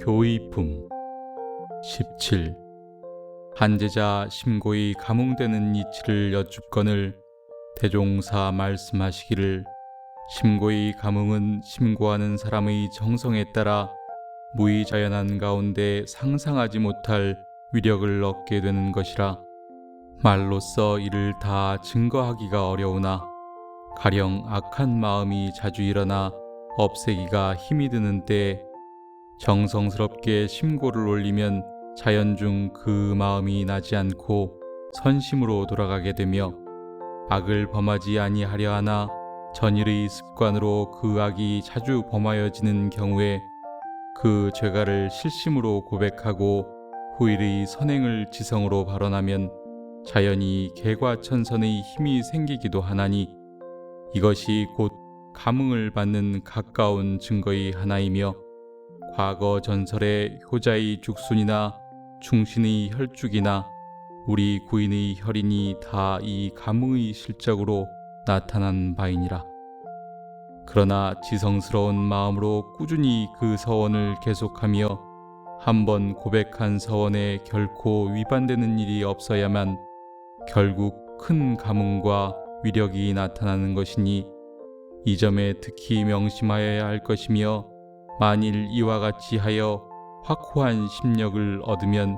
교의품 17 한제자 심고히 감흥되는 이치를 여쭙거늘 대종사 말씀하시기를 심고히 감흥은 심고하는 사람의 정성에 따라 무의자연한 가운데 상상하지 못할 위력을 얻게 되는 것이라 말로써 이를 다 증거하기가 어려우나 가령 악한 마음이 자주 일어나 없애기가 힘이 드는 때에 정성스럽게 심고를 올리면 자연 중 그 마음이 나지 않고 선심으로 돌아가게 되며 악을 범하지 아니하려 하나 전일의 습관으로 그 악이 자주 범하여지는 경우에 그 죄가를 실심으로 고백하고 후일의 선행을 지성으로 발언하면 자연히 개과천선의 힘이 생기기도 하나니 이것이 곧 감흥을 받는 가까운 증거의 하나이며 과거 전설의 효자의 죽순이나 충신의 혈죽이나 우리 구인의 혈인이 다 이 감흥의 실적으로 나타난 바이니라. 그러나 지성스러운 마음으로 꾸준히 그 서원을 계속하며 한 번 고백한 서원에 결코 위반되는 일이 없어야만 결국 큰 감흥과 위력이 나타나는 것이니 이 점에 특히 명심하여야 할 것이며 만일 이와 같이 하여 확고한 심력을 얻으면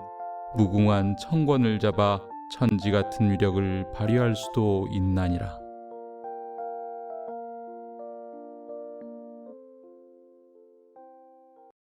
무궁한 청권을 잡아 천지 같은 위력을 발휘할 수도 있나니라.